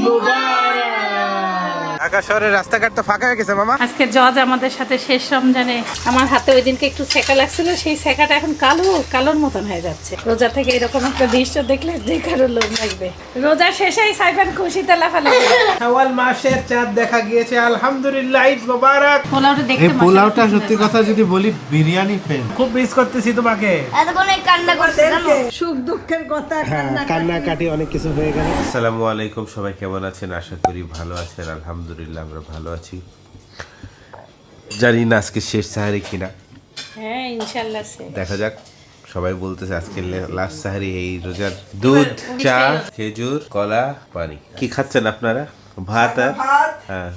Move on. Dhaka শহরের রাস্তাঘাট তো ফাঁকা হয়ে গেছে মামা। আজকে জজ আমাদের সাথে শেষ রমজানে। আমার হাতে ওই দিনকে একটু সেকা লাগছিল সেই সেকাটা এখন কালো কালোর মতন হয়ে যাচ্ছে। রোজা থেকে এরকম একটা দৃশ্য দেখলে যে কারও লোক লাগবে। রোজা শেষেই সাইফান খুশিতে লাফালাফি শাওয়াল মাসের চাঁদ দেখা গিয়েছে আলহামদুলিল্লাহ ঈদ মোবারক। পোলাওটা দেখতে এই পোলাওটা সত্যি কথা যদি বলি বিরিয়ানি ফেল খুব মিস করতেছি তোমাকে। এতক্ষণে কান্না জানো সুখ দুঃখের কথা কান্না কান্নাকাটি অনেক কিছু হয়ে গেল। আসসালামু আলাইকুম সবাই কেমন আছেন? আশা করি ভালো আছেন আলহামদুলিল্লাহ। আমরা ভালো আছি। জানি না আজকে শেষ সাহারি কিনা। হ্যাঁ ইনশাআল্লাহ সে দেখা যাক সবাই বলতেছে আজকে লাস্ট সাহারি এই রোজার দুধ চা খেজুর কলা পানি। কি খাচ্ছেন আপনারা? ভাত আর হ্যাঁ।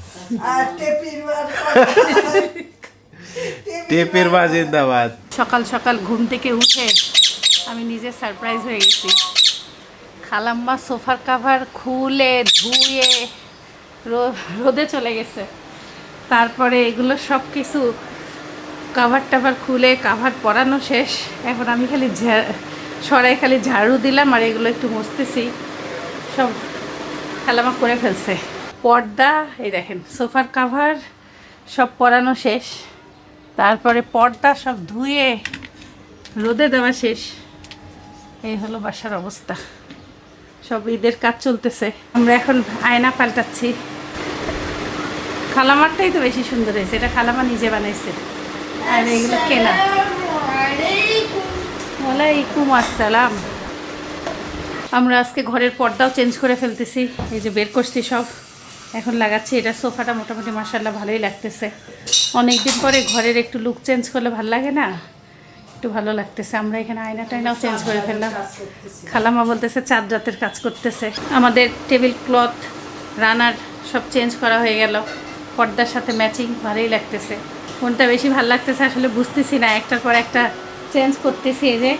টেপির মার টেপের মা জিন্দাবাদ। সকাল সকাল ঘুম থেকে উঠে আমি নিজে সারপ্রাইজ হয়ে গেছি। খালাম্মা সোফার কাভার খুলে ধুয়ে রোদে চলে গেছে। তারপরে এগুলো সব কিছু কাভার টাভার খুলে কাভার পরানো শেষ। এখন আমি খালি সরাই খালি ঝাড়ু দিলাম আর এগুলো একটু মুছতেছি। সব খালামা করে ফেলছে। পর্দা, এই দেখেন, সোফার কাভার সব পরানো শেষ। তারপরে পর্দা সব ধুয়ে রোদে দেওয়া শেষ। এই হলো বাসার অবস্থা। সব ঈদের কাজ চলতেছে। আমরা এখন আয়না পাল্টাচ্ছি। খালামারটাই তো বেশি সুন্দর হয়েছে। এটা খালামা নিজে বানাইছে। আর এগুলো কেনা। ওয়ালাইকুম আসসালাম। আমরা আজকে ঘরের পর্দাও চেঞ্জ করে ফেলতেছি। এই যে বের করছি সব। এখন লাগাচ্ছি। এটা সোফাটা মোটামুটি মাসাল্লাহ ভালোই লাগতেছে। অনেক দিন পরে ঘরের একটু লুক চেঞ্জ করলে ভালো লাগে না? একটু ভালো লাগতেছে। আমরা এখানে আয়না টাইনাও চেঞ্জ করে ফেললাম। খালামা বলতেছে চার রাতের কাজ করতেছে। আমাদের টেবিল ক্লথ রানার সব চেঞ্জ করা হয়ে গেল। পর্দার সাথে ম্যাচিং ভালোই লাগতেছে। কোনটা বেশি ভালো লাগতেছে আসলে বুঝতেছি না। একটার পর একটা চেঞ্জ করতেছি এই যে,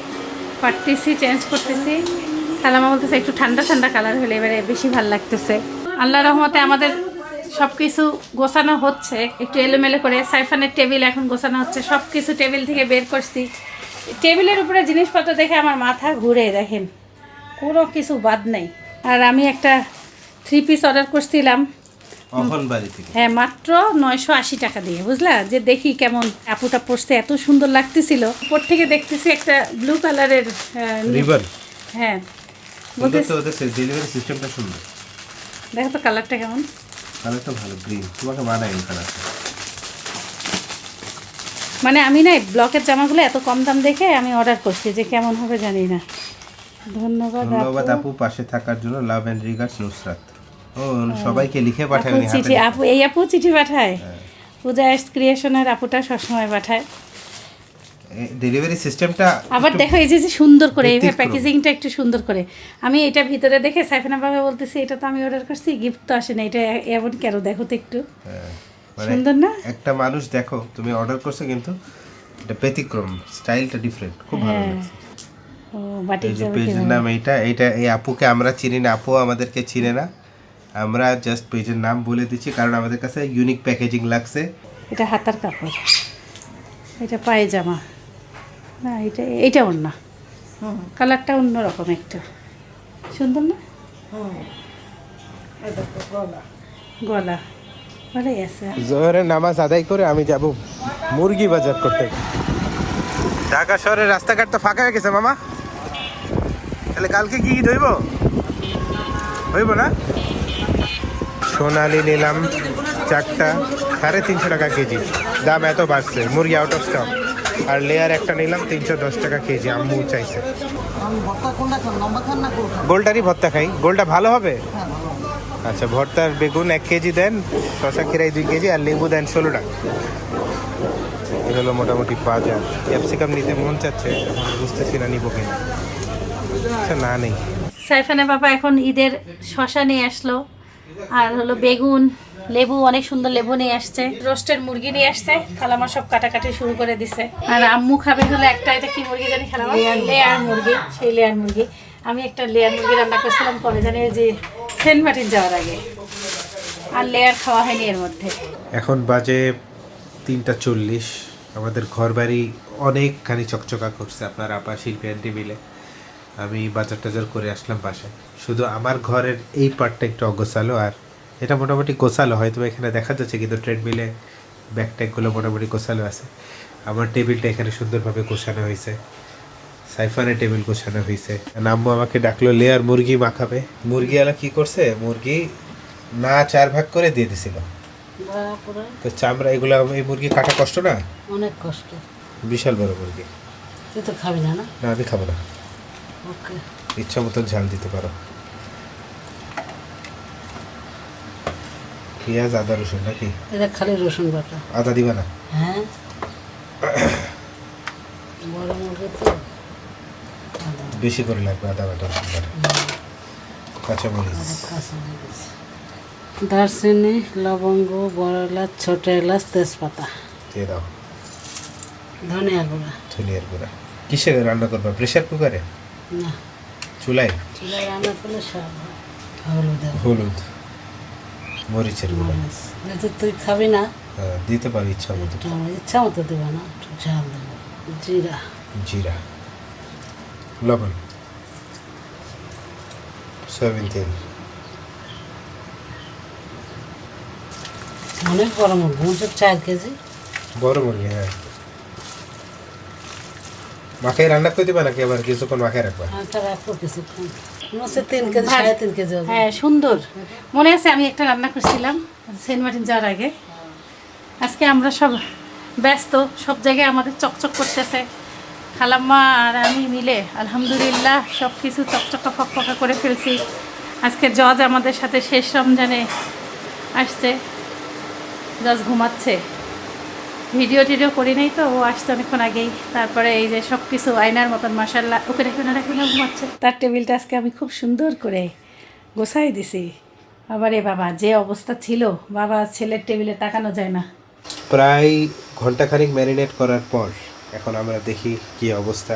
পারতেছি চেঞ্জ করতেছি। খালামা বলতেছে একটু ঠান্ডা ঠান্ডা কালার হলে এবারে বেশি ভালো লাগতেছে। আল্লাহ রহমতে আমাদের সব কিছু গোছানো হচ্ছে। একটু এলোমেলো করে সাইফানের টেবিল এখন গোছানো হচ্ছে। সব কিছু টেবিল থেকে বের করছি। টেবিলের উপরে জিনিসপত্র দেখে আমার মাথা ঘুরে, দেখেন। কোনো কিছু বাদ নেই। আর আমি একটা থ্রি পিস অর্ডার করছিলাম। হ্যাঁ মাত্র নয়শো আশি টাকা দিয়ে বুঝলা? যে দেখি কেমন আপুটা পড়তে এত সুন্দর লাগতেছিল। উপর থেকে দেখতেছি একটা ব্লু কালারের হ্যাঁ। ডেলিভারি সিস্টেমটা সুন্দর। দেখো তো কালারটা কেমন। কালারটা ভালো গ্রিন তোমাকে মানায় এই কালারটা মানে আমি না ব্লকের জামাগুলো এত কম দাম দেখে আমি অর্ডার করছি যে কেমন হবে জানি না। ধন্যবাদ ধন্যবাদ আপু। পাশে থাকার জন্য লাভ এন্ড রিগার্ডস নুসরাত। সবাইকে লিখে পাঠায় উনি চিঠি আপু এই আপু চিঠি পাঠায়? হ্যাঁ। পূজা ক্রিয়েশনের আপুটা সবসময় পাঠায়। ডেলিভারি সিস্টেমটা আবার দেখো এই যে সুন্দর করে ব্যতিক্রম। প্যাকেজিংটা একটু সুন্দর করে। আমি এটা ভিতরে দেখে সাইফানা বাবা বলতেছি এটা তো আমি অর্ডার করছি গিফট তো আসে না এটা এমন কেন? দেখো তো একটু। মানে সুন্দর না? একটা মানুষ দেখো তুমি অর্ডার করছ কিন্তু এটা ব্যতিক্রম স্টাইলটা ডিফারেন্ট খুব ভালো হ্যাঁ। লাগছে। এই যে পেজের নাম এইটা এইটা এই আপুকে আমরা চিনি না আপু আমাদেরকে চিনে না। আমরা জাস্ট পেজের নাম বলে দিচ্ছি কারণ আমাদের কাছে ইউনিক প্যাকেজিং লাগছে। এটা হাতার কাপড়। এটা পায়জামা। না এটা এইটা অন্য কালারটা অন্যরকম একটু। সুন্দর না? গলা। ভালোই আছে। জোহরের নামাজ আদায় করে আমি যাব মুরগি বাজার করতে। ঢাকা শহরের রাস্তাঘাট তো ফাঁকা হয়ে গেছে মামা। তাহলে কালকে কি হইব? হইব না? সোনালি নিলাম চারটা, সাড়ে তিনশো টাকা কেজি। দাম এত বাড়ছে, মুরগি আউট অফ স্টক আর লেয়ার একটা নিলাম, তিনশো দশ টাকা কেজি, আম্মু চাইছে। গোলটারই ভর্তা খাই। গোলটা ভালো হবে? আচ্ছা ভর্তার বেগুন এক কেজি দেন, শশা খিরাই দুই কেজি, আর লেবু দেন ষোলো টাকা। এই হলো মোটামুটি বাজার। ক্যাপসিকাম নিতে মন চাচ্ছে বুঝতেছি না নিবো কিনা। আচ্ছা না নেই। সাইফানের বাবা এখন ঈদের শশা নিয়ে আসলো। আর হলো বেগুন লেবু অনেক সুন্দর লেবু নিয়ে আসছে। রোস্টের মুরগি নিয়ে আসছে খালামা সব কাটাকাটি শুরু করে দিছে। আর আম্মু খাবে হলো একটা এটা কি মুরগি জানি খালামা? লেয়ার মুরগি। সেই লেয়ার মুরগি। আমি একটা লেয়ার মুরগি রান্না করছিলাম পরে জানি যে সেন্ট মার্টিন যাওয়ার আগে। আর লেয়ার খাওয়া হয়নি এর মধ্যে। এখন বাজে তিনটা চল্লিশ। আমাদের ঘর বাড়ি অনেকখানি চকচকা করছে আপনার আপা শিল্পী আন্টি মিলে। আমি বাজার টাজার করে আসলাম বাসায়। শুধু আমার ঘরের এই পার্টটা একটু অগোছালো আর এটা মোটামুটি গোছালো হয়তো এখানে দেখা যাচ্ছে কিন্তু ট্রেডমিলে ব্যাগ ট্যাগগুলো মোটামুটি গোছালো আছে। আমার টেবিলটা এখানে সুন্দরভাবে গোছানো হয়েছে। সাইফানের টেবিল গোছানো হয়েছে। নাম্বু আমাকে ডাকলো লেয়ার মুরগি মাখাবে। মুরগিওয়ালা কি করছে? মুরগি না চার ভাগ করে দিয়ে দিছিল। তো চামড়া এগুলো এই মুরগি কাটা কষ্ট না? অনেক কষ্ট। বিশাল বড় মুরগি। তুই তো খাবি না? না আমি খাব না। ওকে। ইচ্ছা মতো ঝাল দিতে পারো। পেঁয়াজ আদা রসুন নাকি? এটা খালি রসুন বাটা। আদা দিবা না? হ্যাঁ। বড় মুরগি তো। আদা। বেশি করে লাগবে আদা বাটা রসুন বাটা। কাঁচামরিচ। কাঁচামরিচ। দারচিনি লবঙ্গ বড় এলাচ ছোট এলাচ তেজপাতা। দিয়ে দাও। ধনিয়া গুঁড়া। ধনিয়ার গুঁড়া। কিসে রান্না করবা? প্রেশার কুকারে? না। চুলায় চুলায় রান্না করলে সব। হলুদ। হলুদ। মরিচের গুঁড়া। যেহেতু তুই খাবি না। হ্যাঁ, দিতে পারো ইচ্ছা মতো। ইচ্ছা মতো দেবো না। একটু ঝাল দেবো। জিরা। জিরা। লবণ। সয়াবিন তেল। অনেক বড় মুরগি চার কেজি। বড় মুরগি হ্যাঁ। মাখাই রান্না করে দিবা নাকি আবার কিছুক্ষণ মাখাই রাখবা? হাঁটা রাখব কিছুক্ষণ হচ্ছে তিন কেজি সাড়ে তিন কেজি হবে। হ্যাঁ সুন্দর। মনে আছে আমি একটা রান্না করছিলাম সেন্ট মার্টিন যাওয়ার আগে। আজকে আমরা সব ব্যস্ত সব জায়গায় আমাদের চকচক করতেছে। খালাম্মা আর আমি মিলে আলহামদুলিল্লাহ সব কিছু চকচকা ফকফকা করে ফেলছি। আজকে জজ আমাদের সাথে শেষ রমজানে আসছে জজ ঘুমাচ্ছে। ভিডিও টিডিও করি নাই তো ও আসছে অনেকক্ষণ আগেই। তারপরে এই যে সব কিছু আয়নার মতন মাসাল্লাহ ওকে রেখে না রেখে না ঘুমাচ্ছে। তার টেবিলটা আজকে আমি খুব সুন্দর করে গোছাই দিছি। আবার এ বাবা যে অবস্থা ছিল বাবা ছেলের টেবিলে তাকানো যায় না। প্রায় ঘন্টাখানিক ম্যারিনেট করার পর এখন আমরা দেখি কি অবস্থা।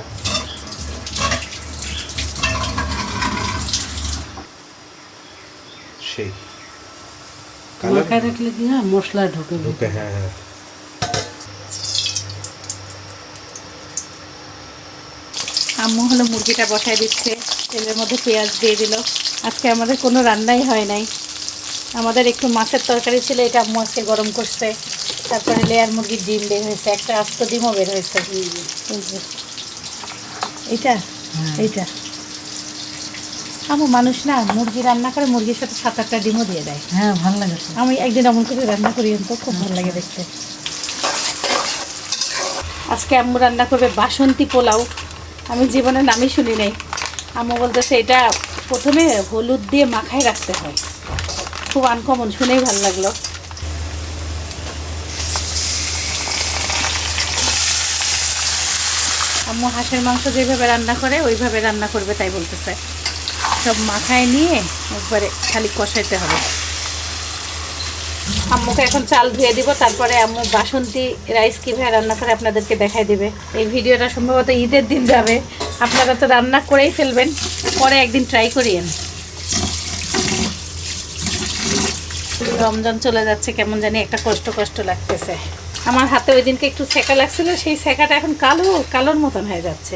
সেই। কালার মাখায় রাখলে কি হয়? মশলা ঢুকে ঢুকে হ্যাঁ হ্যাঁ। আম্মু হলো মুরগিটা বসায় দিচ্ছে তেলের মধ্যে পেঁয়াজ দিয়ে দিল। আজকে আমাদের কোনো রান্নাই হয় নাই। আমাদের একটু মাছের তরকারি ছিল এটা আম্মু আজকে গরম করছে। তারপরে লেয়ার মুরগির ডিম বের হয়েছে একটা আস্ত ডিমও বের হয়েছে। যে। এইটা এইটা? আম্মু মানুষ না মুরগি রান্না করে মুরগির সাথে সাত আটটা ডিমও দিয়ে দেয়। হ্যাঁ ভালো লাগে আমি একদিন অমন করে রান্না করি তো খুব ভালো লাগে দেখতে। আজকে আম্মু রান্না করবে বাসন্তী পোলাও। আমি জীবনে নামই শুনি নাই। আম্মু বলতেছে, এটা প্রথমে হলুদ দিয়ে মাখায় রাখতে হয়। খুব আনকমন শুনেই ভালো লাগল। আম্মু হাঁসের মাংস যেভাবে রান্না করে, ওইভাবে রান্না করবে তাই বলতেছে। সব মাখায় নিয়ে একবারে খালি কষাইতে হবে। আম্মুকে এখন চাল ধুয়ে দিব, তারপরে আম্মু বাসন্তী রাইস কীভাবে রান্না করে আপনাদেরকে দেখাই দিবে। এই ভিডিওটা সম্ভবত ঈদের দিন যাবে। আপনারা তো রান্না করেই ফেলবেন, পরে একদিন ট্রাই করিয়েন। রমজান চলে যাচ্ছে, কেমন জানি একটা কষ্ট কষ্ট লাগতেছে। আমার হাতে ওই দিনকে একটু সেকা লাগছিল, সেই সেকাটা এখন কালো, কালোর মতন হয়ে যাচ্ছে।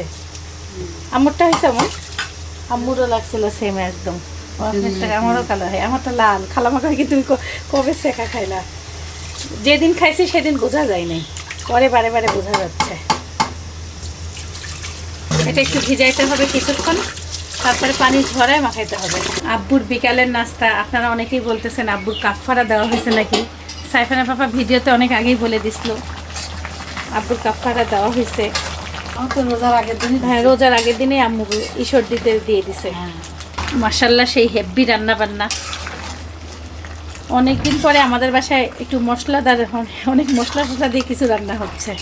আম্মুরটা হয়েছে আমার? আম্মুরও লাগছিল সেম একদম। আমারও কালো হয় আমারটা লাল। খালামাকা কি তুমি কবে শেখা খাইলা? যেদিন খাইছি সেদিন বোঝা যায় নাই। পরে বারে বারে বোঝা যাচ্ছে। এটা একটু ভিজাইতে হবে কিছুক্ষণ তারপরে পানি ঝরায় মাখাইতে হবে। আব্বুর বিকালের নাস্তা আপনারা অনেকেই বলতেছেন আব্বুর কাফফারা দেওয়া হয়েছে নাকি? সাইফানা পাপা ভিডিওতে অনেক আগেই বলে দিছিল আব্বুর কাফফারা দেওয়া হয়েছে। রোজার আগের দিন হ্যাঁ রোজার আগের দিনে আম্মু ঈশ্বর দিতে দিয়ে দিছে। মাসাল্লাহ সেই হেভি রান্না বান্না অনেকদিন পরে আমাদের বাসায় একটু মশলাদার অনেক মশলা টশলা দিয়ে কিছু রান্না হচ্ছে।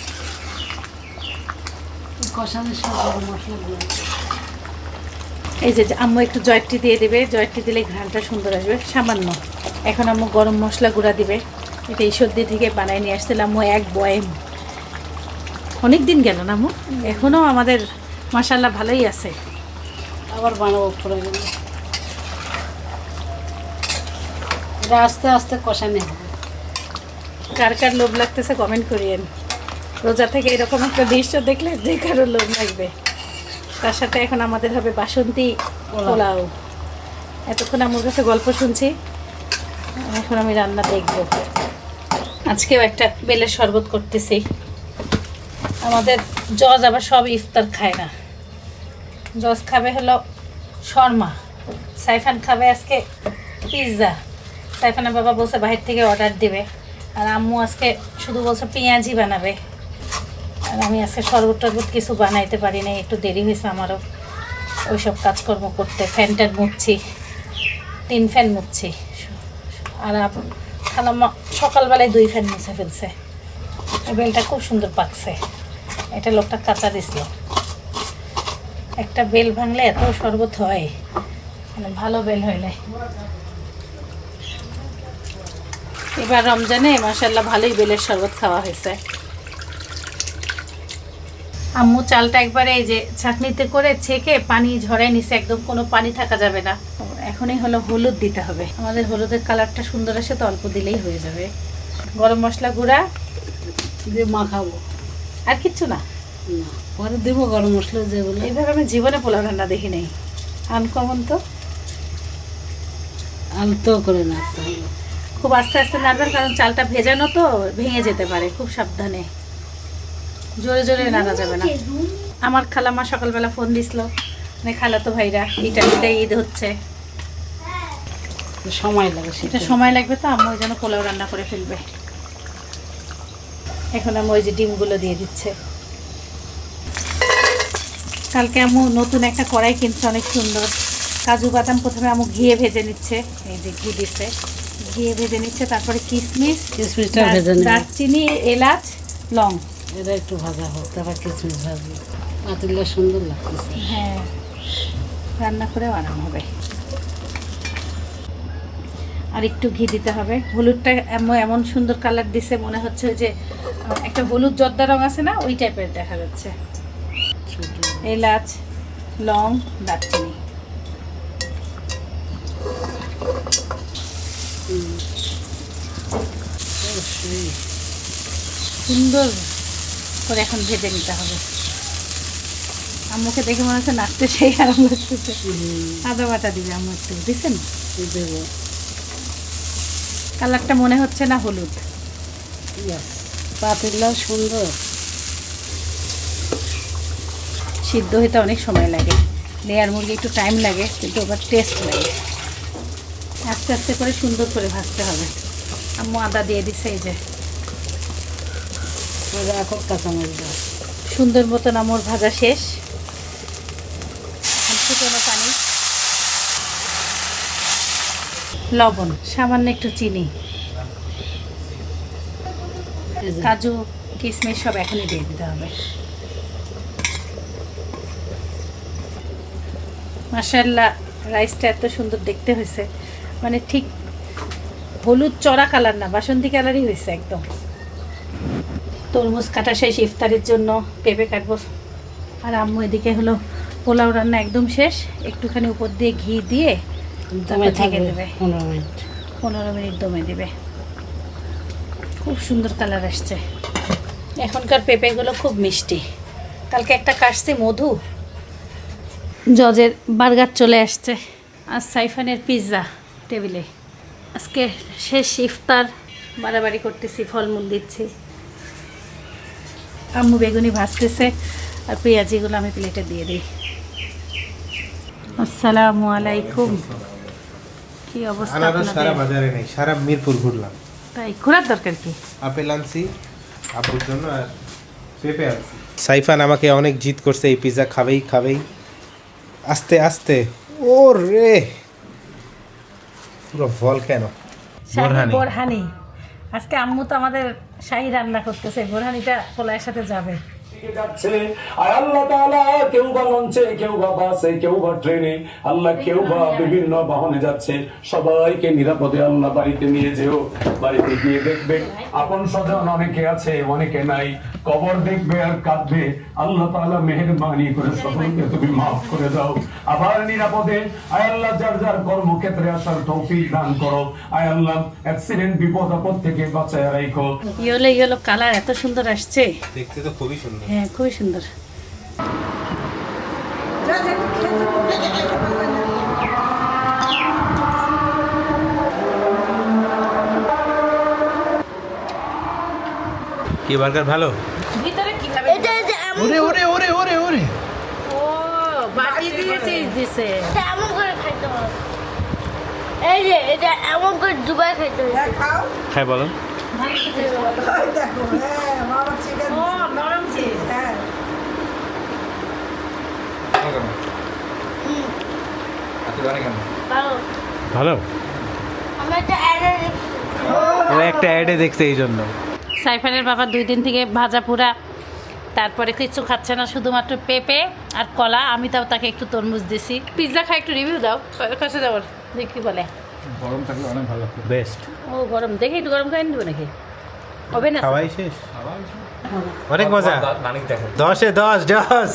এই যে আম্মু একটু জয়টি দিয়ে দেবে। জয়টি দিলে ঘ্রানটা সুন্দর আসবে। সামান্য। এখন আম্মু গরম মশলা গুঁড়া দিবে। এটা ঈশ্বরদি থেকে বানায় নিয়ে আসছিলাম আম্মু এক বয়েম। অনেক দিন গেল না আম্মু? এখনও আমাদের মাসাল্লাহ ভালোই আছে। আবার বানাবো এটা আস্তে আস্তে কষানো হবে। কার কার লোভ লাগতেছে কমেন্ট করিয়েন। রোজা থেকে এরকম একটা দৃশ্য দেখলে যে কারও লোভ লাগবে। তার সাথে এখন আমাদের হবে বাসন্তী পোলাও। এতক্ষণ আমার কাছে গল্প শুনছি। এখন আমি রান্না দেখব। আজকেও একটা বেলের শরবত করতেছি। আমাদের জজ আবার সব ইফতার খায় না। জজ খাবে হলো শর্মা। সাইফান খাবে আজকে পিৎজা। সাইফানের বাবা বলছে বাহির থেকে অর্ডার দিবে। আর আম্মু আজকে শুধু বলছে পেঁয়াজি বানাবে। আর আমি আজকে শরবত টরবত কিছু বানাইতে পারি না একটু দেরি হয়েছে আমারও। ওইসব কাজকর্ম করতে ফ্যান ট্যান মুছছি তিন ফ্যান মুছছি আর খালাম্মা সকালবেলায় দুই ফ্যান মুছে ফেলছে। বেলটা খুব সুন্দর পাকছে। এটা লোকটা কাঁচা দিছিল। একটা বেল ভাঙলে এত শরবত হয়। মানে ভালো বেল হইলে। এবার রমজানে মাসাল্লাহ ভালোই বেলের শরবত খাওয়া হয়েছে। আম্মু চালটা একবারে এই যে ছাঁকনিতে করে ছেঁকে পানি ঝরাই নিছে একদম কোনো পানি থাকা যাবে না। এখনই হলো হলুদ দিতে হবে। আমাদের হলুদের কালারটা সুন্দর আসে তো অল্প দিলেই হয়ে যাবে। গরম মশলা গুঁড়া। দিয়ে মাখাবো আর কিচ্ছু না। না পরে দেবো গরম মশলা যেগুলো এইভাবে আমি জীবনে পোলাও রান্না দেখি নাই। আনকমন তো? আলতো করে নাড়তে হবে। খুব আস্তে আস্তে নাড়বেন কারণ চালটা ভেজানো তো ভেঙে যেতে পারে খুব সাবধানে। জোরে জোরে নাড়া যাবে না। আমার খালামা সকালবেলা ফোন দিছিল মানে খালাতো ভাইরা ইটালিতে ঈদ হচ্ছে। সময় লাগে সেটা। সময় লাগবে তো আম্মু ওই জন্য পোলাও রান্না করে ফেলবে। এখন আমি ওই যে ডিমগুলো দিয়ে দিচ্ছে। কালকে আম্মু নতুন একটা কড়াই কিনছে অনেক সুন্দর। কাজু বাদাম প্রথমে আমু ঘিয়ে ভেজে নিচ্ছে এই যে ঘি দিচ্ছে। ঘিয়ে ভেজে নিচ্ছে তারপরে কিশমিশ কিশমিশটা ভেজে নেবে। দারচিনি এলাচ লং। এটা একটু ভাজা হোক তারপর কিশমিশ ভাজবে। পাতিলটা সুন্দর লাগতেছে। হ্যাঁ রান্না করেও আরাম হবে। আর একটু ঘি দিতে হবে। হলুদটা এমন এমন সুন্দর কালার দিছে মনে হচ্ছে যে একটা হলুদ জর্দা রং আছে না ওই টাইপের দেখা যাচ্ছে। এলাচ লং দারচিনি। সুন্দর করে এখন ভেজে নিতে হবে। আম্মুকে দেখে মনে হচ্ছে নাচতে সেই আরাম লাগতেছে। আদা বাটা দিবে আম্মু একটু দিচ্ছেন কালারটা মনে হচ্ছে না হলুদ. পাতিলটাও সুন্দর। সিদ্ধ হইতে অনেক সময় লাগে। লেয়ার মুরগি একটু টাইম লাগে কিন্তু আবার টেস্ট লাগে। আস্তে আস্তে করে সুন্দর করে ভাজতে হবে। আম্মু আদা দিয়ে দিছে এই যে। এখন কাঁচামরিচ দাও সুন্দর মতন আমার ভাজা শেষ। ফুটানো পানি। লবণ সামান্য একটু চিনি। কাজু কিশমিশ সব এখনই দিয়ে দিতে হবে। মাসাল্লাহ রাইসটা এত সুন্দর দেখতে হয়েছে। মানে ঠিক হলুদ চড়া কালার না বাসন্তী কালারই হয়েছে একদম। তরমুজ কাটা শেষ ইফতারের জন্য পেঁপে কাটবো। আর আম্মু এদিকে হলো পোলাও রান্না একদম শেষ একটুখানি উপর দিয়ে ঘি দিয়ে দমে থাকবে দেবে। পনেরো মিনিট। পনেরো মিনিট দমে দেবে। খুব সুন্দর কালার আসছে। এখনকার পেঁপেগুলো খুব মিষ্টি। কালকে একটা কাটছি মধু। জজের বার্গার চলে আসছে। আর সাইফানের পিৎজা টেবিলে। আজকে শেষ ইফতার বাড়াবাড়ি করতেছি ফলমূল দিচ্ছি। আম্মু বেগুনি ভাজতেছে আর পেঁয়াজিগুলো আমি প্লেটে দিয়ে দিই। আসসালামু আলাইকুম। কি অবস্থা সারা বাজারে নেই সারা মিরপুর ঘুরলাম। তাই ঘোরার দরকার কি? আপেল আনছি আপুর জন্য আর পেঁপে আনছি। সাইফান আমাকে অনেক জিদ করছে এই পিৎজা খাবেই খাবেই। আস্তে আস্তে। ও রে পুরো ফল কেন? বোরহানি। বোরহানি। আজকে আম্মু তো আমাদের শাহি রান্না করতেছে বোরহানিটা পোলায়ের সাথে যাবে। যাচ্ছে। আর আল্লাহ তাআলা কেউ বা লঞ্চে কেউ বা বাসে কেউ বা ট্রেনে আল্লাহ কেউ বা বিভিন্ন বাহনে যাচ্ছে। সবাইকে নিরাপদে আল্লাহ বাড়িতে নিয়ে যেও বাড়িতে গিয়ে দেখবে। আপন স্বজন অনেকে আছে অনেকে নাই। কবর দেখবে আর কাঁদবে। আল্লাহ তাআলা মেহেরবানি করে সকলকে তুমি মাফ করে দাও। আবার নিরাপদে। আয় আল্লাহ যার যার কর্মক্ষেত্রে আসার তৌফিক দান করো। আয় আল্লাহ অ্যাক্সিডেন্ট বিপদ আপদ থেকে বাঁচায় রাখো। ইয়েলো ইয়েলো কালার এত সুন্দর আসছে। দেখতে তো খুবই সুন্দর। হ্যাঁ খুবই সুন্দর। কি বার্গার ভালো? ভিতরে কি খাবে? এটা এমন ওরে ওরে ওরে ওরে ওরে। ও বাটি দিয়ে চিজ দিছে। এটা এমন করে খাইতে হবে। এই যে এটা এমন করে দুবাই খাইতে হবে। খাও খাই বলো দেখো হ্যাঁ মামা চিকেন। হ্যাঁ ভালো ভালো? একটা অ্যাডে ও একটা অ্যাডে দেখছে এই জন্য। সাইফানের বাবা দুই দিন থেকে ভাজা পুরা তারপরে কিছু খাচ্ছে না শুধুমাত্র পেঁপে আর কলা। আমি তাও তাকে একটু তরমুজ দিছি। পিৎজা খাই একটু রিভিউ দাও। কাছে যাও দেখি বলে। কি বলে বেস্ট ও গরম। দেখি একটু গরম খাই নেব নাকি? হবে না খাওয়াই শেষ। অনেক মজা। দশে দশ দশ।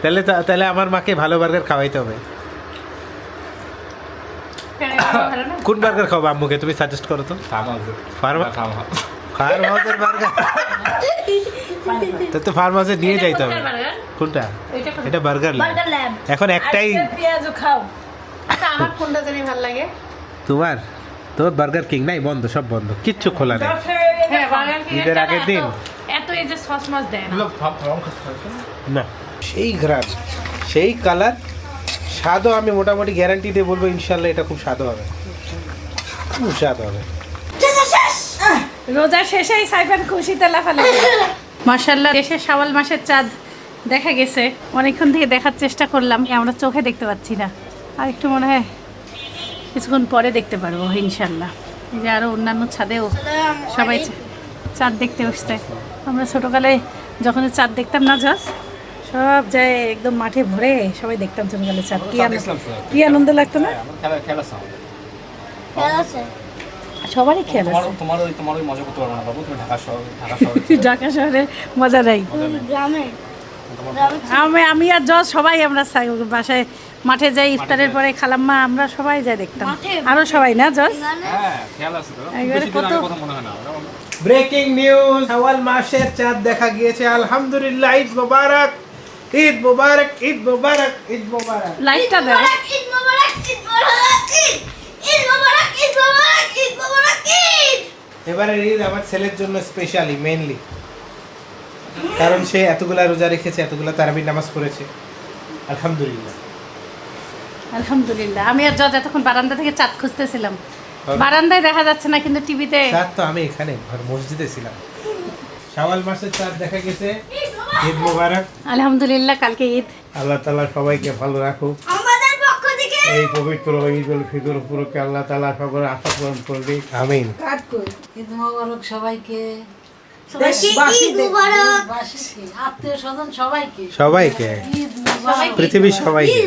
তাহলে তাহলে আমার মাকে ভালো বার্গার খাওয়াইতে হবে। কোন বার্গার খাব আম্মুকে? তুমি সাজেস্ট করো তো। ফার্ম ফার্ম হাউসের বার্গার। তো তো ফার্ম হাউসে নিয়ে যাইতে হবে। কোনটা? এটা বার্গার বার্গার ল্যাব। এখন একটাই পেঁয়াজও খাও। আচ্ছা আমার কোনটা জানি ভালো লাগে? তোমার? তোর বার্গার কিং নাই? বন্ধ সব বন্ধ। কিচ্ছু খোলা নেই। হ্যাঁ ঈদের আগের দিন? এত এই যে সস মস দেয় না। না। সেই ঘ্রাণ সেই কালার স্বাদও আমি মোটামুটি গ্যারান্টি দিয়ে বলব ইনশাল্লাহ এটা খুব স্বাদ হবে। খুব স্বাদ হবে। রোজা শেষেই সাইফান খুশিতে লাফালে মার্শাল্লাহ দেশে শাওয়াল মাসের চাঁদ দেখা গেছে। অনেকক্ষণ থেকে দেখার চেষ্টা করলাম আমরা চোখে দেখতে পাচ্ছি না। আর একটু মনে হয় কিছুক্ষণ পরে দেখতে পারব ইনশাল্লাহ এই যে আরও অন্যান্য ছাদেও সবাই চাঁদ দেখতে বসছে। আমরা ছোটোকালে যখন চাঁদ দেখতাম না জাস সব যায় একদম মাঠে ভরে সবাই দেখতাম ছোটোকালে চাঁদ। কি আনন্দ কি আনন্দ লাগতো না? সবারই খেয়াল আছে। তোমার ওই তোমার ওই মজা করতে পারব না বাবু তুমি ঢাকা শহর ঢাকা শহরে ঢাকা শহরে মজা নাই। গ্রামে। গ্রামে আমি আমি আর জজ সবাই আমরা বাসায় মাঠে যাই ইফতারের পরে খালাম্মা আমরা সবাই যাই দেখতাম। আরও সবাই না জজ হ্যাঁ খেয়াল আছে তো। একবারে বেশি দিন কত- ব্রেকিং নিউজ শাওয়াল মাসের চাঁদ দেখা গিয়েছে। আলহামদুলিল্লাহ ঈদ মোবারক। ঈদ মোবারক ঈদ মোবারক ঈদ মোবারক। লাইটটা দেয় ঈদ মোবারক ঈদ মোবারক ঈদ। মোবারক ঈদ মোবারক ঈদ মোবারক ঈদ। এবারের ঈদ আমার ছেলের জন্য স্পেশালি মেইনলি কারণ সে এতগুলা রোজা রেখেছে এতগুলা তারাবির নামাজ পড়েছে। আলহামদুলিল্লাহ। আলহামদুলিল্লাহ আমি আর জজ এতক্ষণ বারান্দা থেকে চাঁদ খুঁজতেছিলাম। বারান্দায় দেখা যাচ্ছে না কিন্তু টিভিতে চাঁদ তো আমি এখানে ঘর মসজিদে ছিলাম। শাওয়াল মাসের চাঁদ দেখা গেছে। ঈদ মোবারক। আলহামদুলিল্লাহ কালকে ঈদ। আল্লাহ তাআলা সবাইকে ভালো রাখুক। আমাদের পক্ষ থেকে এই পবিত্র ঈদ উল ফিতর উপলক্ষে আল্লাহ তাআলা সকলের আশা পূরণ করবে। আমিন। কাট কই ঈদ মোবারক সবাইকে। আত্মীয় স্বজন সবাইকে। সবাইকে। পৃথিবীর সবাইকে।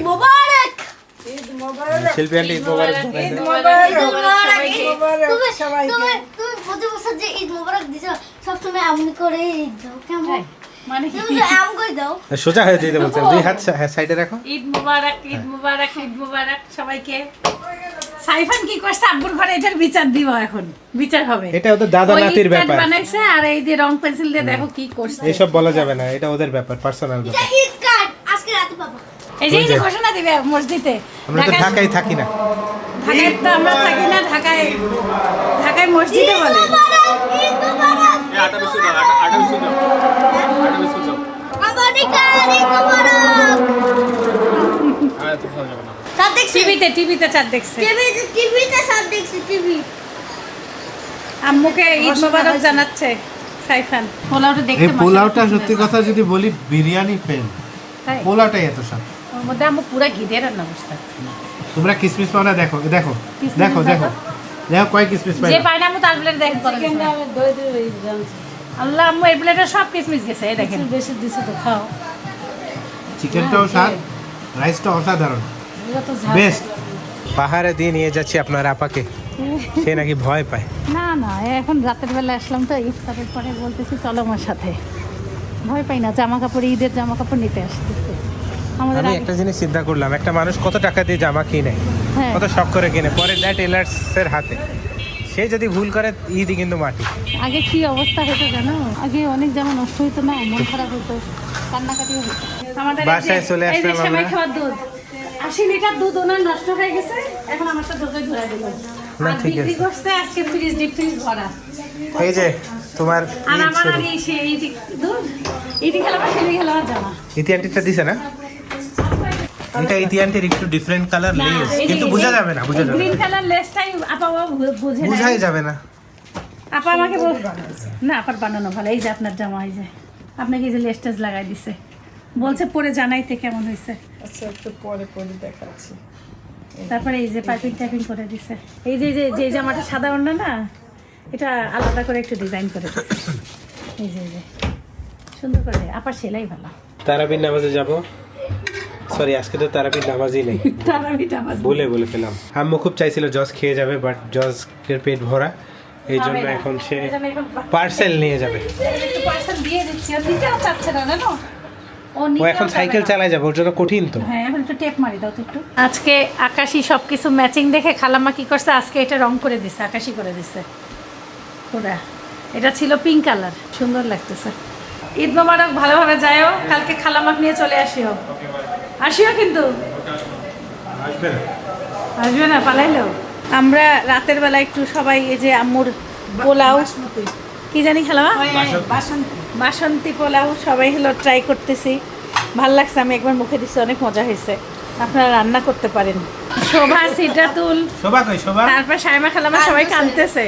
ঈদ মোবারক। ঈদ মোবারক শিল্পী আন্টি ঈদ মোবারক। ঈদ মোবারক। ঈদ মোবারক। সবাইকে। তুমি তুমি প্রতি বছর যে ঈদ মোবারক দিছো সবসময় এমন করে ঈদ দাও। কেমন? মানে তুমি তো এমন করে দাও। সোজা হয়ে যেতে বলছে। দুই হাত সাইডে রাখো। ঈদ মুবারক ঈদ মুবারক ঈদ মুবারক সবাইকে। সাইফান কি করছে? আব্বুর ঘরে এটার বিচার দিব এখন। বিচার হবে। এটা ওদের দাদা ওই নাতির ইট ব্যাপার। বানাইছে আর এই যে রং পেন্সিল দিয়ে দেখো কি করছে। এসব বলা যাবে না এটা ওদের ব্যাপার পার্সোনাল ব্যাপার। ঈদ কার্ড। আজকে রাতে পাবো। এই যে এই যে ঘোষণা দিবে মসজিদে। আমরা তো ঢাকায়- থাকি না। ঢাকায় তো আমরা থাকি না ঢাকায় ঢাকায় মসজিদে বলে। সাথে টিভিতে টিভিতে চাঁদ দেখছে। টিভিতে দেখছি টিভি আম্মুকে ঈদ মোবারক জানাচ্ছে সাইফান। পোলাওটা দেখতে পোলাওটা সত্যি কথা যদি বলি বিরিয়ানি ফেল? পোলাওটাই এত স্বাদ। ওর মধ্যে আম্মু পুরা ঘি দিয়ে রান্না তোমরা কিসমিস পাও না দেখো দেখো দেখো দেখো। দেখো কয় কিসমিস পাই যে পায় না আম্মু তার প্লেট দেখেন আমি আল্লাহ আম্মু এই প্লেটে সব কিসমিস গেছে এই দেখেন। বেশি দিছে তো খাও। চিকেনটাও স্বাদ রাইসটা অসাধারণ। বেস্ট পাহাড়ে দিয়ে নিয়ে যাচ্ছি আপনার আপাকে। সে নাকি ভয় পায়। না না এখন রাতের বেলা আসলাম তো ইফতারের পরে বলতেছি চলো আমার সাথে। ভয় পাই না জামা কাপড় ঈদের জামা কাপড় নিতে আসতেছে। আমি একটা জিনিস চিন্তা করলাম একটা মানুষ কত টাকা দিয়ে জামা কিনে হ্যাঁ। কত শখ করে কিনে পরে দেয় টেলার্সের হাতে। সে যদি ভুল করে ঈদই কিন্তু মাটি। আগে কি অবস্থা হতো জানো? আগে অনেক জামা নষ্ট হতো না মন খারাপ হতো কান্নাকাটি হবে আমাদের বাসায় চলে আসলাম আমরা। খাওয়ার দুধ। আশি লিটার দুধ ওনার নষ্ট হয়ে গেছে এখন আমারটা দুধে ধরে দিল। না, ঠিক বিক্রি আছে। করতে আজকে ফ্রিজ ডিপ ফ্রিজ ভরা। এই যে তোমার আর আমার। আর এই সে এইটি দুধ এইটি খেলাম সেটি খেলাম জামা। ইতি আন্টিটা দিছে না? এটা একটু ডিফারেন্ট কালার লেস কিন্তু বোঝা যাবে না বোঝা যাবে গ্রিন কালার লেসটাই আপা বুঝে বোঝাই যাবে না। আপা আমাকে না আপার বানানো ভালো এই যে আপনার জামা এই যে। আপনাকে এই যে লেস টেস লাগাই দিছে। বলছে পরে জানাইতে কেমন হয়েছে আচ্ছা একটু পরে পরে দেখাচ্ছি। তারপরে এই যে পাইপিং টাইপিং করে দিছে। এই যে যে যে জামাটা সাদা ওড়না না এটা আলাদা করে একটু ডিজাইন করে দিছে। এই যে এই যে। সুন্দর করে আপার সেলাই ভালো। তারাবির নামাজে যাব। সরি আজকে তো তারাবির নামাজই নেই। তারাবিটা আমার বলে বলে ফেলাম। আম্মু খুব চাইছিল জজ খেয়ে যাবে বাট জজের পেট ভরা। এই জন্য এখন সে পার্সেল নিয়ে যাবে। পয়সা দিয়ে দিচ্ছি। না জানো? ও ও এখন সাইকেল চালায় যাবে ওর জন্য কঠিন তো। হ্যাঁ এখন একটু টেপ মারি দাও তো একটু। আজকে আকাশি সব কিছু ম্যাচিং দেখে খালাম্মা কি করছে? আজকে এটা রং করে দিছে আকাশি করে দিছে। পুরা। এটা ছিল পিঙ্ক কালার সুন্দর লাগতেছে। ঈদ মোবারক ভালোভাবে যায়ও কালকে খালামাক নিয়ে চলে আসিও। আসিও কিন্তু। আসবে না পালাইলেও আমরা রাতের বেলা একটু সবাই এই যে আম্মুর পোলাও কি জানি খালামা বাসন্তী বাসন্তী পোলাও সবাই হলো ট্রাই করতেছি। ভালো লাগছে আমি একবার মুখে দিছি অনেক মজা হয়েছে। আপনারা রান্না করতে পারেন। শোভা সিটাতুল। শোভা কই শোভা? তারপর সাইমা খালামা সবাই কাঁদতেছে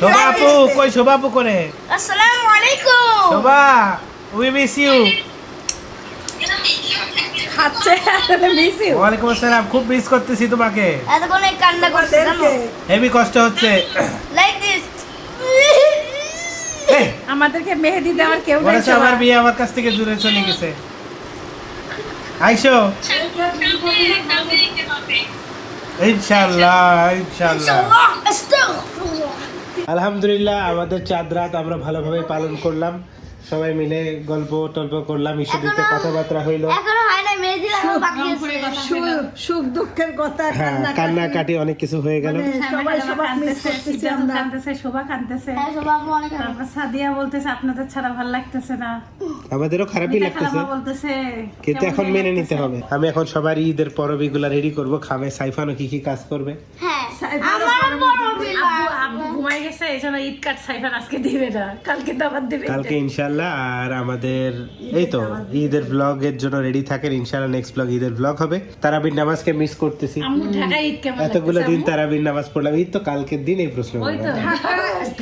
শোভা আপু কই শোভা আপু করে আসসালামু আলাইকুম শোভা উই মিস ইউ খাচ্ছে মিস ইউ ওয়ালাইকুম আসসালাম খুব মিস করতেছি তোমাকে এতক্ষণে কান্না করছে জানো হেভি কষ্ট হচ্ছে লাইক দিস আমাদেরকে মেহেদি দেওয়ার কেউ মনে নাই আমার বিয়ে আমার কাছ থেকে দূরে চলে গেছে আইসো ইনশাআল্লাহ ইনশাল্লাহ আলহামদুলিল্লাহ আমাদের চাঁদ রাত আমরা ভালোভাবে পালন করলাম। সবাই মিলে গল্প টল্প করলাম ঈশ্বরীতে কথাবার্তা হইল। সুখ সুখ দুঃখের কথা হ্যাঁ কান্নাকাটি অনেক কিছু হয়ে গেল। সবাই সবাই মিস করতেছি আমরা। কানতেছে শোভা কানতেছে হ্যাঁ সব আপু অনেক ভালো। তারপর সাদিয়া বলতেছে আপনাদের ছাড়া ভালো লাগতেছে না। আমাদেরও খারাপই লাগতেছে। বলতেছে কিন্তু এখন মেনে নিতে হবে। আমি এখন সবার ঈদের পরবিগুলা রেডি করব খাবে সাইফানও কি কি কাজ করবে? হ্যাঁ আমার বড় বিল আব্বু আব্বু ঘুমাই গেছে এই জন্য ঈদ সাইফার আজকে দিবে না কালকে দিবে। কালকে ইনশাল্লাহ আর আমাদের এই তো ঈদের ব্লগের জন্য রেডি থাকেন ইনশাল্লাহ নেক্সট ব্লগ ঈদের ব্লগ হবে। তারাবির নামাজকে মিস করতেছি। ঢাকায় ঈদ কেমন এতগুলো দিন তারাবির নামাজ পড়লাম ঈদ তো কালকের দিন এই প্রশ্ন ওই তো। ঢাকা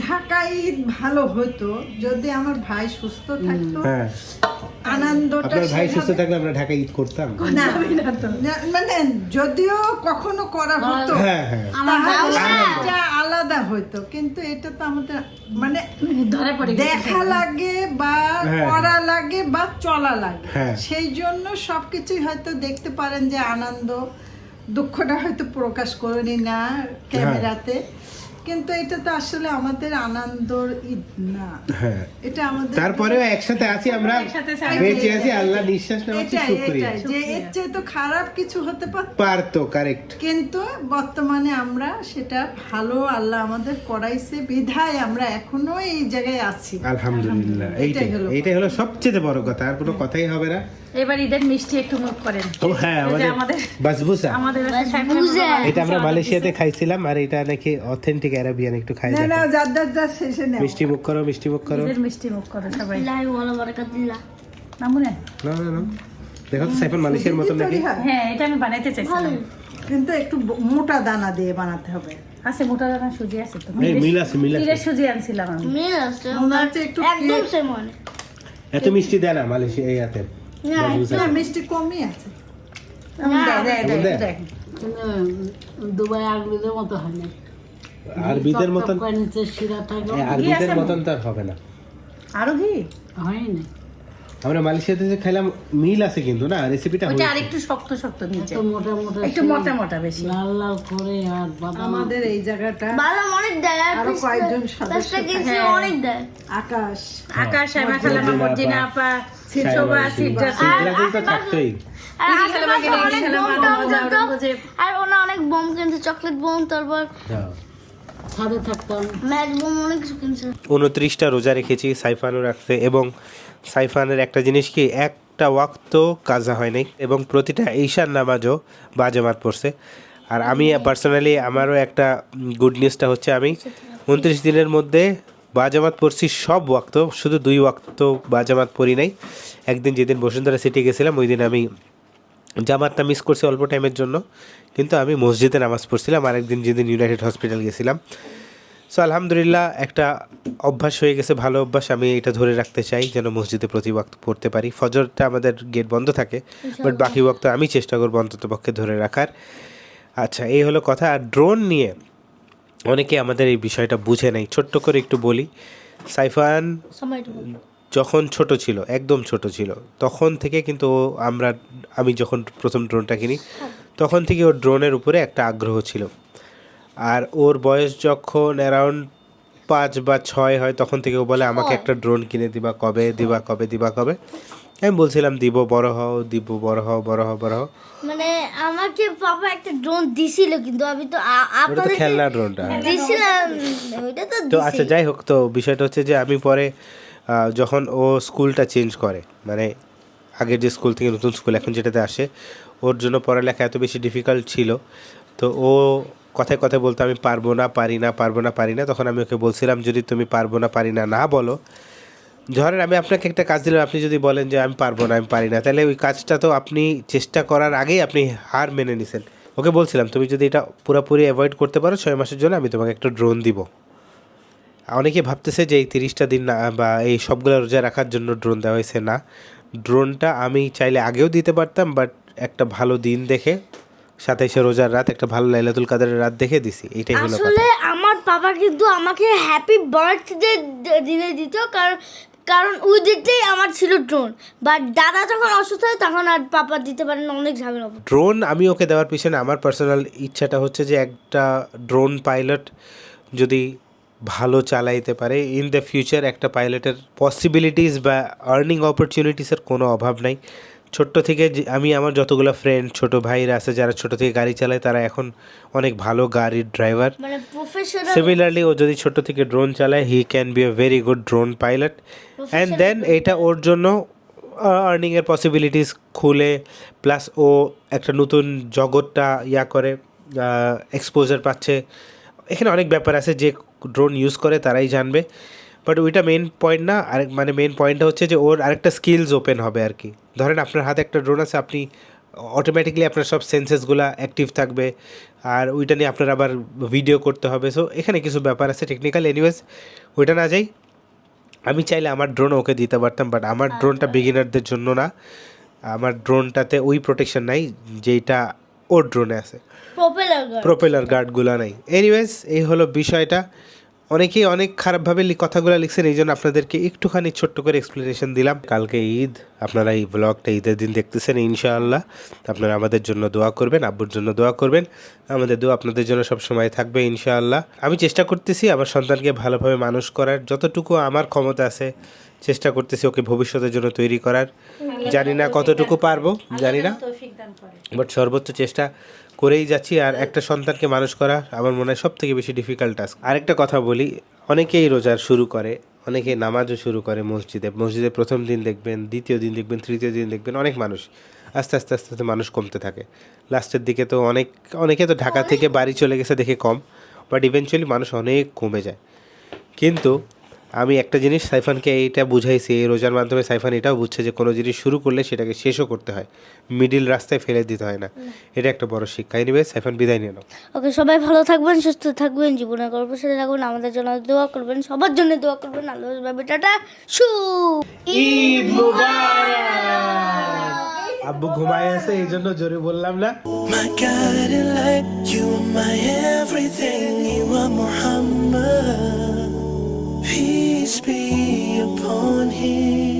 ঢাকা ঈদ ভালো হতো যদি আমার ভাই সুস্থ থাকতো হ্যাঁ। আনন্দটা আপনার ভাই সুস্থ থাকলে আমরা ঢাকা ঈদ করতাম। না, মানে যদিও কখনো করা হতো হ্যাঁ হ্যাঁ। আলাদা হতো কিন্তু এটা তো আমাদের মানে ধরা পড়ে দেখা লাগে বা পড়া করা লাগে বা চলা লাগে। হ্যাঁ। সেই জন্য সবকিছুই হয়তো দেখতে পারেন যে আনন্দ দুঃখটা হয়তো প্রকাশ করিনি না ক্যামেরাতে। কিন্তু এটা তো আসলে আমাদের আনন্দর ঈদ না। হ্যাঁ। এটা আমাদের তারপরেও একসাথে আছি আমরা বেঁচে আছি আল্লাহ নিঃশ্বাস নেওয়াচ্ছি শুক্রিয়া। যে এর চেয়ে তো খারাপ কিছু হতে পারত পারতো কারেক্ট কিন্তু বর্তমানে আমরা সেটা ভালো আল্লাহ আমাদের করাইছে বিধায় আমরা এখনও এই জায়গায় আছি। আলহামদুলিল্লাহ এইটাই হলো এইটাই হলো সবচেয়ে বড় কথা আর কোনো কথাই হবে না। এবার ঈদের মিষ্টি একটু মুখ করেন। ও হ্যাঁ আমাদের আমাদের বাসবুসা আমাদের বাসায় সাইফার বুঝে। বাবা এটা আমরা মালয়েশিয়াতে খাইছিলাম আর এটা নাকি অথেন্টিক অ্যারাবিয়ান একটু খাই না না যার যার যার শেষে নেও। মিষ্টি মুখ করো মিষ্টি মুখ করো। ঈদের মিষ্টি মুখ করো সবাই। আল্লাহ ওয়ালা বারাকাতুল্লাহ নামুনে না না না। দেখো তো সাইফান মালয়েশিয়ার মতো নাকি? হ্যাঁ এটা আমি বানাইতে চাইছিলাম। কিন্তু একটু মোটা দানা দিয়ে বানাতে হবে। আছে মোটা দানা সুজি আছে তো। মিল আছে মিল আছে। সুজি আনছিলাম আমি। মিল আছে। একটু একদম এত মিষ্টি দেয় না মালয়েশিয়া না মিষ্টি কমই আছে। দুবাই মতো হয় না। আরবিদের মতন টকটক করে নিচে শিরা থাকে। এই আরবিদের মতন তো আর হবে না। আরও ঘি? হয় না। আমরা মালয়েশিয়াতে যে খাইলাম মিল আছে কিন্তু না? রেসিপিটা ওটা আরেকটু শক্ত শক্ত নিচে। তো মোটা মোটা একটু মোটা মোটা বেশি। লাল লাল করে আর বাদাম আমাদের এই জায়গাটা বাদাম অনেক দেয় আর কয়েকজন সদস্য। অনেক দেয়। আকাশ। আকাশ আমি খালাম মর্জিনা আপা আর ওনা অনেক বোম কিনছে চকলেট বোম তারপর। ছাদে থাকতাম। ম্যাচ বোম অনেক কিছু কিনছে। উনত্রিশটা রোজা রেখেছি সাইফানও রাখছে। এবং সাইফানের একটা জিনিস কি একটা ওয়াক্ত কাজা হয় নাই এবং প্রতিটা ঈশান নামাজও বাজামাত পড়ছে। আর আমি পার্সোনালি আমারও একটা গুড নিউজটা হচ্ছে আমি উনত্রিশ দিনের মধ্যে বাজামাত পড়ছি সব ওয়াক্ত শুধু দুই ওয়াক্ত বাজামাত পড়ি নাই। একদিন যেদিন বসুন্ধরা সিটি গেছিলাম ওই দিন আমি জামাতটা মিস করছি অল্প টাইমের জন্য। কিন্তু আমি মসজিদে নামাজ পড়ছিলাম আরেকদিন যেদিন ইউনাইটেড হসপিটাল গেছিলাম। সো আলহামদুলিল্লাহ একটা অভ্যাস হয়ে গেছে ভালো অভ্যাস। আমি এটা ধরে রাখতে চাই যেন মসজিদে প্রতি ওয়াক্ত পড়তে পারি। ফজরটা আমাদের গেট বন্ধ থাকে বাট বাকি ওয়াক্ত আমি চেষ্টা করব অন্তত পক্ষে ধরে রাখার। আচ্ছা এই হলো কথা। আর ড্রোন নিয়ে অনেকে আমাদের এই বিষয়টা বুঝে নেই। ছোট্ট করে একটু বলি। সাইফান যখন ছোট ছিল একদম ছোট ছিল তখন থেকে কিন্তু ও আমরা আমি যখন প্রথম ড্রোনটা কিনি তখন থেকে ওর ড্রোনের উপরে একটা আগ্রহ ছিল। আর ওর বয়স যখন অ্যারাউন্ড পাঁচ বা ছয় হয় তখন থেকে ও বলে আমাকে একটা ড্রোন কিনে দিবা কবে দিবা কবে দিবা কবে। আমি বলছিলাম দিব বড় হও দিব বড় হও বড় হও বড় হও। মানে আমাকে পাপা একটা ড্রোন দিছিল কিন্তু আমি তো আ- ওটা তো খেলনা ড্রোনটা দিছিলাম ওইটা তো তো আচ্ছা যাই হোক তো বিষয়টা হচ্ছে যে আমি পরে যখন ও স্কুলটা চেঞ্জ করে মানে আগের যে স্কুল থেকে নতুন স্কুল এখন যেটাতে আসে ওর জন্য পড়ালেখা এত বেশি ডিফিকাল্ট ছিল তো ও কথায় কথায় বলতো আমি পারব না পারি না পারব না পারি না। তখন আমি ওকে বলছিলাম যদি তুমি পারব না পারি না না বলো ধরেন আমি আপনাকে একটা কাজ দিলাম আপনি যদি বলেন যে আমি পারব না আমি পারি না তাহলে ওই কাজটা তো আপনি চেষ্টা করার আগেই আপনি হার মেনে নিছেন। ওকে বলছিলাম তুমি যদি এটা পুরোপুরি অ্যাভয়েড করতে পারো ছয় মাসের জন্য আমি তোমাকে একটা ড্রোন দিব। অনেকে ভাবতেছে যে এই তিরিশটা দিন না বা এই সবগুলো রোজা রাখার জন্য ড্রোন দেওয়া হয়েছে না। ড্রোনটা আমি চাইলে আগেও দিতে পারতাম বাট একটা ভালো দিন দেখে সাতাইশে রোজার রাত একটা ভালো লাইলাতুল কাদারের রাত দেখে দিছি। এটাই হলো কথা। আসলে আমার পাপা কিন্তু আমাকে হ্যাপি বার্থডে দিনে দিত কারণ কারণ ওই দিকটাই আমার ছিল ড্রোন বাট দাদা যখন অসুস্থ হয়, তখন আর পাপা দিতে পারেন অনেক ঝামেলা ড্রোন আমি ওকে দেওয়ার পিছনে আমার পার্সোনাল ইচ্ছাটা হচ্ছে যে একটা ড্রোন পাইলট যদি ভালো চালাইতে পারে ইন দ্য ফিউচার একটা পাইলটের পসিবিলিটিস বা আর্নিং অপরচুনিটিসের কোনো অভাব নাই। ছোট্ট থেকে যে- আমি আমার যতগুলো ফ্রেন্ড ছোট ভাইরা আছে যারা ছোট থেকে গাড়ি চালায় তারা এখন অনেক ভালো গাড়ির ড্রাইভার সিমিলারলি ও যদি ছোট থেকে ড্রোন চালায় he can be a very good drone pilot and then এটা ওর জন্য আর্নিংয়ের পসিবিলিটিস খুলে প্লাস ও একটা নতুন জগৎটা ইয়া করে এক্সপোজার পাচ্ছে। এখানে অনেক ব্যাপার আছে যে ড্রোন ইউজ করে তারাই জানবে। বাট ওইটা মেন পয়েন্ট না আরেক মানে মেন পয়েন্টটা হচ্ছে যে ওর আরেকটা স্কিলস ওপেন হবে আর কি। ধরেন আপনার হাতে একটা ড্রোন আছে আপনি অটোমেটিকলি আপনার সব সেন্সেসগুলো অ্যাক্টিভ থাকবে আর ওইটা নিয়ে আপনার আবার ভিডিও করতে হবে। সো এখানে কিছু ব্যাপার আছে টেকনিক্যাল এনিওয়েজ ওইটা না যাই আমি চাইলে আমার ড্রোন ওকে দিতে পারতাম বাট আমার ড্রোনটা বিগিনারদের জন্য না। আমার ড্রোনটাতে ওই প্রোটেকশন নাই যেটা ওর ড্রোনে আছে। প্রপেলার প্রোপেলার গার্ডগুলো নাই। এনিওয়েজ এই হলো বিষয়টা। অনেকেই অনেক খারাপভাবে কথাগুলো লিখছেন এই জন্য আপনাদেরকে একটুখানি ছোট্ট করে এক্সপ্লেনেশন দিলাম। কালকে ঈদ আপনারা এই ব্লগটা ঈদের দিন দেখতেছেন ইনশাআল্লাহ। আপনারা আমাদের জন্য দোয়া করবেন আব্বুর জন্য দোয়া করবেন। আমাদের দোয়া আপনাদের জন্য সব সময় থাকবে ইনশাআল্লাহ। আমি চেষ্টা করতেছি আমার সন্তানকে ভালোভাবে মানুষ করার যতটুকু আমার ক্ষমতা আছে চেষ্টা করতেছি ওকে ভবিষ্যতের জন্য তৈরি করার। জানি না কতটুকু পারব জানি না। বাট সর্বোচ্চ চেষ্টা করেই যাচ্ছি আর একটা সন্তানকে মানুষ করা আমার মনে হয় সব থেকে বেশি ডিফিকাল্ট টাস্ক আরেকটা কথা বলি অনেকেই রোজার শুরু করে অনেকে নামাজও শুরু করে মসজিদে। মসজিদে প্রথম দিন দেখবেন দ্বিতীয় দিন দেখবেন তৃতীয় দিন দেখবেন অনেক মানুষ আস্তে আস্তে আস্তে আস্তে মানুষ কমতে থাকে। লাস্টের দিকে তো অনেক অনেকে তো ঢাকা থেকে বাড়ি চলে গেছে দেখে কম বাট ইভেনচুয়ালি মানুষ অনেক কমে যায়। কিন্তু আমি একটা জিনিস সাইফানকে এইটা বুঝাইছি এই রোজার মাধ্যমে সাইফান এটাও বুঝছে যে কোনো জিনিস শুরু করলে সেটাকে শেষও করতে হয় মিডিল রাস্তায় ফেলে দিতে হয় না। এটা একটা বড় শিক্ষা। এনিওয়ে সাইফান বিদায় নিয়ে নাও। ওকে সবাই ভালো থাকবেন সুস্থ থাকবেন জীবনের গল্প সাথে থাকবেন আমাদের জন্য দোয়া করবেন সবার জন্য দোয়া করবেন। আল্লাহ হাফেজ, টাটা শু। ঈদ আব্বু ঘুমায় আছে এই জন্য জোরে বললাম না। My guiding light, you are my everything, you are Muhammad. peace be upon him.